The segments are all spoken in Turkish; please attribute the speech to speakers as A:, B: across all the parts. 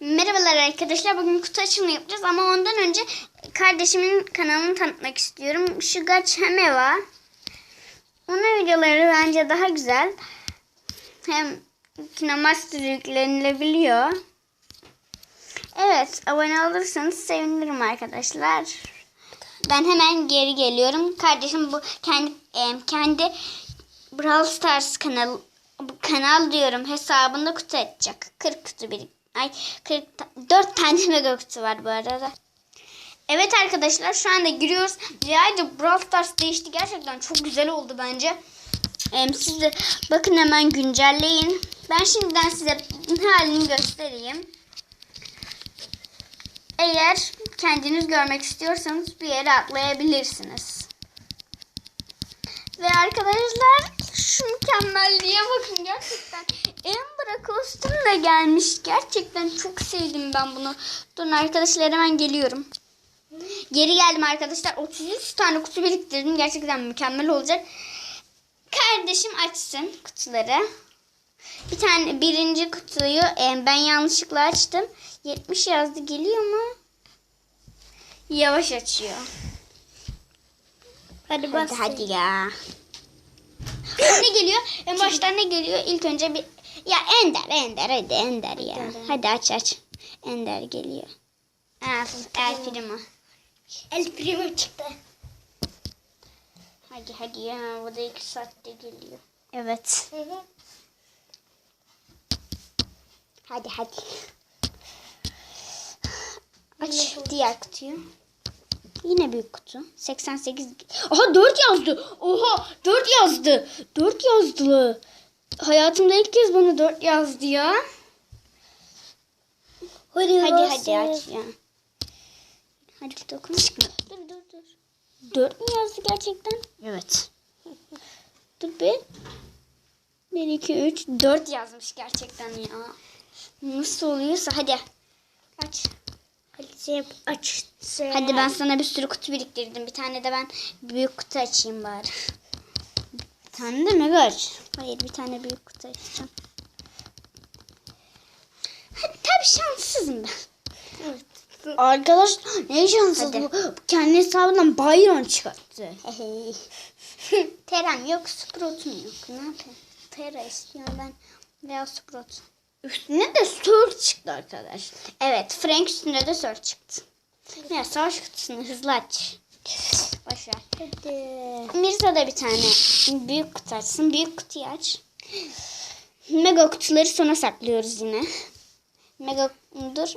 A: Merhabalar arkadaşlar. Bugün kutu açılımı yapacağız ama ondan önce kardeşimin kanalını tanıtmak istiyorum. Şu Gaçemeva. Onun videoları bence daha güzel. Hem Kinemaster yüklenilebiliyor. Evet, abone olursanız sevinirim arkadaşlar. Ben hemen geri geliyorum. Kardeşim bu kendi em, kendi Brawl Stars kanal bu kanal diyorum hesabında kutu açacak. 40 kutu bir ay 40 ta- 4 tane mega kutu var bu arada. Evet arkadaşlar şu anda giriyoruz. Bir ayda Brawl Stars değişti. Gerçekten çok güzel oldu bence. Em, siz de bakın hemen güncelleyin. Ben şimdiden size halini göstereyim. Eğer kendiniz görmek istiyorsanız bir yere atlayabilirsiniz. Ve arkadaşlar şu mükemmelliğe bakın gerçekten. Ember kostüm de gelmiş. Gerçekten çok sevdim ben bunu. Durun arkadaşlar hemen geliyorum. Geri geldim arkadaşlar. 33 tane kutu biriktirdim. Gerçekten mükemmel olacak. Kardeşim açsın kutuları. Bir tane birinci kutuyu e, ben yanlışlıkla açtım. 70 yazdı geliyor mu? Yavaş açıyor.
B: Hadi bas.
A: Hadi, hadi ya. Ne geliyor? En baştan ne geliyor? İlk önce bir ya Ender Ender hadi Ender ya.
B: Ender.
A: Hadi aç aç. Ender geliyor. Aa, El Primo.
B: El Primo çıktı.
A: Hadi hadi ya bu da iki saatte geliyor. Evet. Hadi hadi. Aç diğer kutuyu. Yine büyük kutu. 88. Aha 4 yazdı. Oha 4 yazdı. 4 yazdı. Hayatımda ilk kez bana 4 yazdı ya.
B: Hadi
A: Hadi hadi aç ya. Hadi dokun. Dur dur dur. 4 mü yazdı gerçekten? Evet. Dur bir. 1, 2, 3, 4 yazmış gerçekten ya. Nasıl oluyorsa hadi. Aç.
B: Sen aç.
A: Hadi ben sana bir sürü kutu biriktirdim. Bir tane de ben büyük kutu açayım bari. Bir tane de mega aç. Hayır bir tane büyük kutu açacağım. Hadi tabii şanssızım ben.
B: Evet.
A: Arkadaş ne şanssız
B: Hadi.
A: bu. Bu Kendi hesabından Byron çıkarttı. Terem yok, Sprout'um yok. Ne yapayım? Tera istiyorum ben. Veya Sprout. Üstüne de Sir çıktı arkadaş. Evet, Frank üstünde de Sir çıktı. Ya savaş kutusunu hızlı aç. Boş ver.
B: Hadi.
A: Mirza da bir tane büyük kutu açsın. Büyük kutuyu aç. Mega kutuları sona saklıyoruz yine. Mega dur.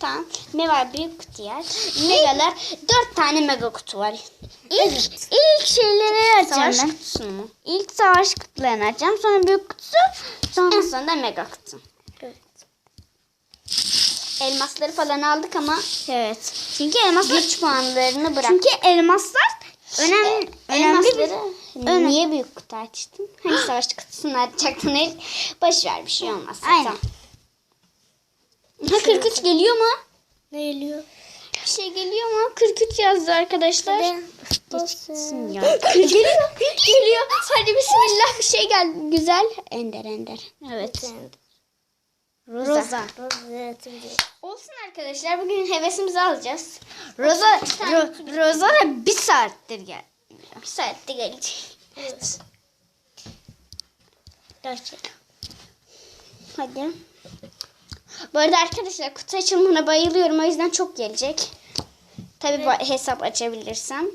A: Tamam. Ne var büyük kutuyu aç. Megalar dört tane mega kutu var. İlk, ilk şeyleri açacağım
B: Savaş
A: ben. kutusunu mu? İlk savaş kutularını açacağım. Sonra büyük kutusu. Sonra en sonunda mega kutu.
B: Evet.
A: Elmasları falan aldık ama. Evet. Çünkü elmaslar güç puanlarını bırak.
B: Çünkü elmaslar
A: Önemli,
B: önemli bir-
A: elmasları niye büyük kutu açtın? Hani savaş kutusunu açacaktın el. Boş ver bir şey olmaz.
B: Aynen.
A: Tamam. Ha 43 geliyor mu?
B: ne geliyor?
A: Bir şey geliyor mu? 43 yazdı arkadaşlar. Geçsin ya. geliyor. geliyor. Hadi bismillah bir şey geldi. Güzel. Ender ender. Evet. Roza.
B: Roza. Roza.
A: Olsun arkadaşlar. Bugün hevesimizi alacağız. Roza, Ro- Roza da bir saattir gel. Bir saatte gelecek.
B: Evet. Gerçek.
A: Hadi. Bu arada arkadaşlar kutu açılımına bayılıyorum. O yüzden çok gelecek. Tabi hesap açabilirsem.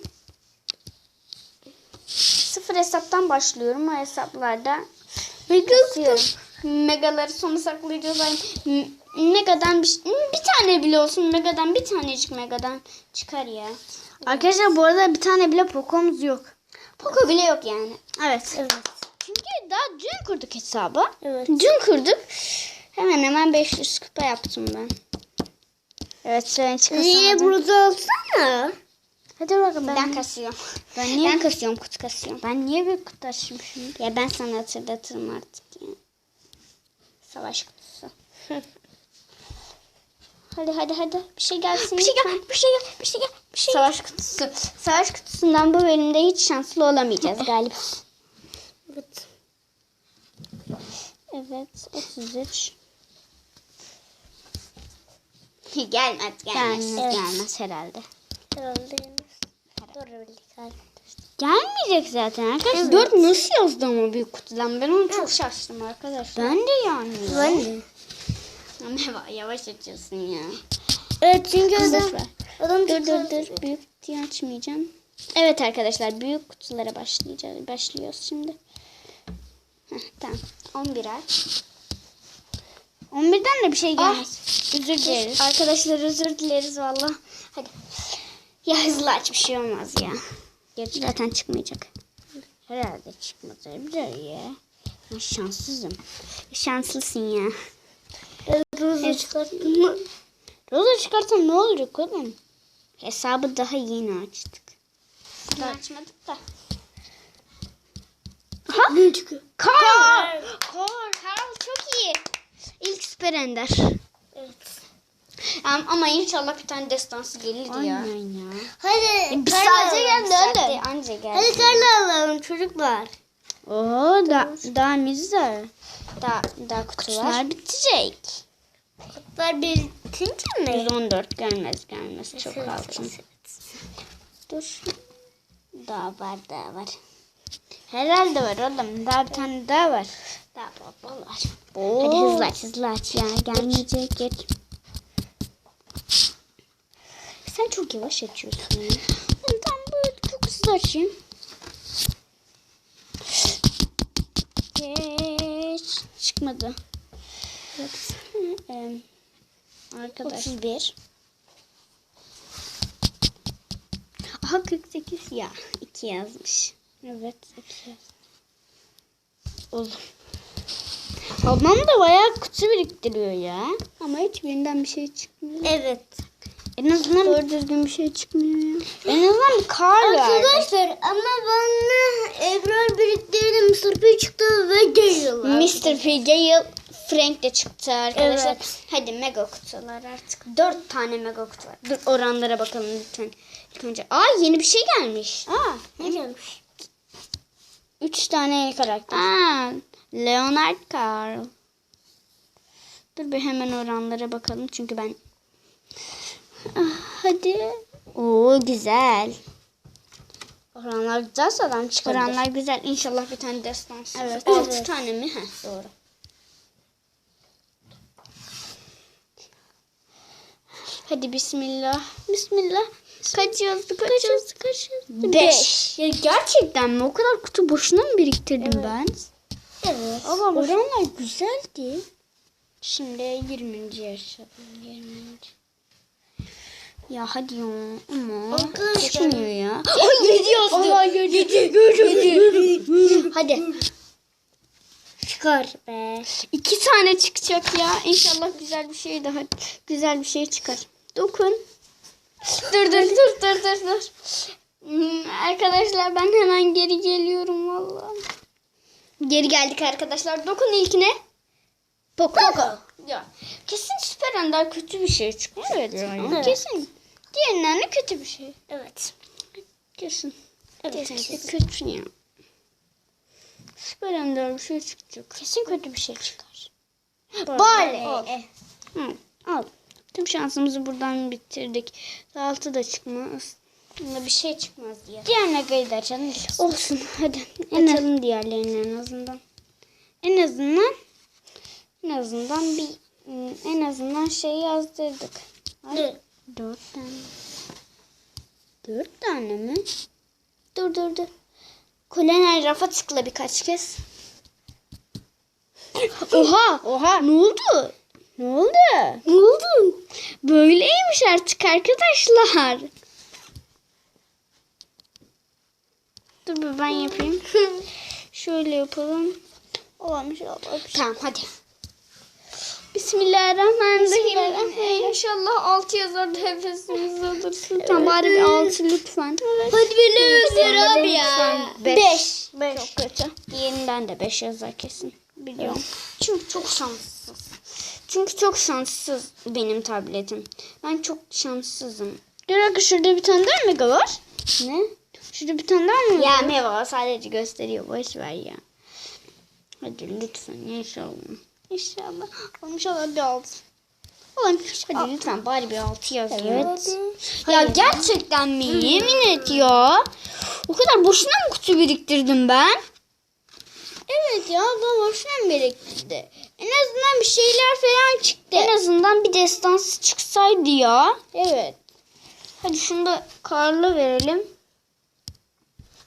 A: Sıfır hesaptan başlıyorum. O hesaplarda basıyorum. Megaları sona saklayacağız. Ay, m- Megadan bir, bir tane bile olsun. Megadan bir tanecik megadan çıkar ya.
B: Arkadaşlar bu arada bir tane bile Poco'muz yok.
A: Poco bile yok yani.
B: Evet. Evet.
A: Çünkü daha dün kurduk hesabı.
B: Evet.
A: Dün kurduk. Hemen hemen 500 kupa yaptım ben. Evet sen hiç
B: Niye burada olsana?
A: Hadi bakalım ben, kasıyorum.
B: Ben niye-
A: Ben kasıyorum kutu kasıyorum.
B: Ben niye bir kutu açmışım?
A: Ya ben sana hatırlatırım artık. Savaş kutusu. hadi hadi hadi bir şey gelsin.
B: Bir şey gel, bir şey gel, bir şey gel, bir şey
A: Savaş kutusu. Savaş kutusundan bu bölümde hiç şanslı olamayacağız galiba.
B: Evet.
A: Evet 33. gelmez gelmez.
B: Evet.
A: Gelmez herhalde.
B: Herhalde Doğru bildik
A: Gelmeyecek zaten arkadaşlar.
B: Evet.
A: 4 nasıl yazdı ama büyük kutudan? Ben onu çok şaştım arkadaşlar. Ben de yani. ya.
B: Ben de.
A: Ama yavaş açıyorsun ya.
B: Evet çünkü adam, adam
A: Dur dur dur. Büyük kutuyu açmayacağım. Evet arkadaşlar büyük kutulara başlayacağız. Başlıyoruz şimdi. Heh, tamam. 11 aç. 11'den de bir şey gelmez. özür dileriz. Arkadaşlar özür dileriz valla. Hadi. Ya hızlı aç bir şey olmaz ya. Gerçi zaten çıkmayacak. Herhalde çıkmayacak ya. Ben şanssızım. Şanslısın ya.
B: Ruzu
A: Evet.
B: çıkarttın mı?
A: Roza çıkarsam ne olacak oğlum? Hesabı daha yeni açtık. Daha açmadık da. Ha?
B: Ne çıkıyor?
A: Carl. Carl. Carl çok iyi. İlk süper ender.
B: Evet.
A: Ama, inşallah bir tane destansı gelir ya.
B: Aynen
A: ya.
B: Hadi karla
A: saate
B: alalım.
A: geldi öyle. Anca geldi.
B: Hadi karla alalım çocuklar.
A: Oo da, daha güzel. Daha, daha kutular bitecek.
B: Kutlar bitince mi?
A: 114 gelmez gelmez çok
B: Evet,
A: altın. Dur. Daha var daha var. Herhalde var oğlum. Daha bir tane daha var. Daha bol bol var. Hadi hızlı aç hızlı aç ya. Gelmeyecek geç. Sen çok yavaş açıyorsun. Ben tam böyle çok hızlı açayım. Geç. Çıkmadı. Evet. Arkadaş. 31. Aha 48 ya. 2 yazmış. Evet 2 yazmış. Oğlum. Babam da bayağı kutu biriktiriyor ya. Ama hiçbirinden bir şey çıkmıyor.
B: Evet.
A: En azından doğru düzgün bir şey çıkmıyor ya. En azından bir kar verdi.
B: Arkadaşlar ama bana Ebrar birlikte Mr. P çıktı ve geliyorlar.
A: Mr. P. Gale Frank de çıktı arkadaşlar.
B: Evet.
A: Hadi mega kutular artık. Dört tane mega kutu var. Dur oranlara bakalım lütfen. İlk önce. Aa yeni bir şey gelmiş. Aa.
B: Ne gelmiş?
A: Üç tane yeni karakter. Aa, Leonard Carl. Dur bir hemen oranlara bakalım çünkü ben... Ah, hadi. Oo güzel. Oranlar güzelse adam çıkabilir. Oranlar güzel. İnşallah bir tane destans.
B: Evet.
A: Altı
B: Evet.
A: tane mi? Heh, doğru. Hadi bismillah. Bismillah. Kaç yazdı? Kaç yazdı? Kaç yazdı? Beş. Ya gerçekten mi? O kadar kutu boşuna mı biriktirdim ben?
B: Evet.
A: Ama oranlar güzeldi. Şimdi 20. yaşadım. 20. Ya hadi ya. Ama çıkmıyor ya. Ay 7 yazdı. Allah 7. 7. Hadi.
B: Çıkar be.
A: İki tane çıkacak ya. İnşallah güzel bir şey daha güzel bir şey çıkar. Dokun. Dur dur dur dur dur dur. Hmm, Arkadaşlar ben hemen geri geliyorum vallahi. Geri geldik arkadaşlar. Dokun ilkine. Poco.
B: Poco.
A: Ya kesin süper ender kötü bir şey çıkıyor. Evet.
B: Evet.
A: Kesin. Diğerinden de kötü bir şey.
B: Evet.
A: Kesin.
B: Evet.
A: Kesin kötü ya. Süper ender bir şey çıkacak. Kesin kötü bir şey çıkar. Bale. Al. Hı, al. Tüm şansımızı buradan bitirdik. Altı da çıkmaz. Bunda bir şey çıkmaz diye. Diğer negayı da açalım. Olsun hadi. açalım diğerlerini en azından. En azından en azından bir en azından şey yazdırdık. Ay,
B: Dur.
A: Dört tane. Dört tane mi? Dur dur dur. Kolonel rafa tıkla birkaç kez. Oha! Oha! Ne oldu? Ne oldu? Ne oldu? Böyleymiş artık arkadaşlar. Dur bir ben yapayım. Şöyle yapalım. Olmuş Allah. Tamam hadi. Bismillahirrahmanirrahim. İnşallah 6 yazar da hevesimiz olursun. Tamam bari bir 6 lütfen.
B: Hadi biliyorsun abi ya.
A: 5. Çok kötü. Diğerinden de 5 yazar kesin. Biliyorum. Çünkü çok şanssız. Çünkü çok şanssız benim tabletim. Ben çok şanssızım. Dur şurada bir tane daha mega var. Ne? Şurada bir tane daha mı var? Ya mega sadece gösteriyor. Boş ver ya. Hadi lütfen inşallah. İnşallah. İnşallah bir altı. Ulan hadi lütfen bari bir altı yaz. ya.
B: Evet.
A: Ya gerçekten mi? Yemin et ya. O kadar boşuna mı kutu biriktirdim ben?
B: Evet ya bu boşuna biriktirdi. En azından bir şeyler falan çıktı.
A: En azından bir destansı çıksaydı ya.
B: Evet.
A: Hadi şunu da Karl'a verelim.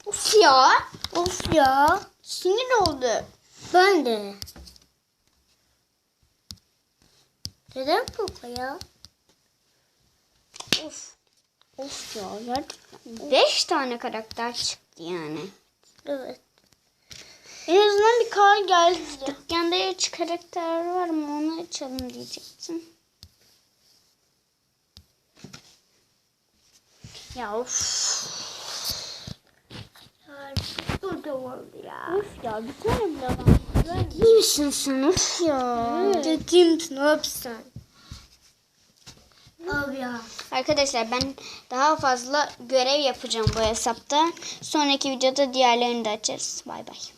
A: Of ya.
B: Of ya.
A: Sinir oldu.
B: Ben de. Neden Poco ya?
A: Of. Of ya gerçekten. Beş tane karakter çıktı yani.
B: Evet.
A: En azından bir Karl geldi. Dükkanda hiç karakter var mı onu açalım diyecektim. Ya of.
B: Burada oldu ya.
A: Of ya bir tane bile var. İyi misin sen of ya.
B: Kimsin ne yapsın? Abi ya.
A: Arkadaşlar ben daha fazla görev yapacağım bu hesapta. Sonraki videoda diğerlerini de açarız. Bay bay.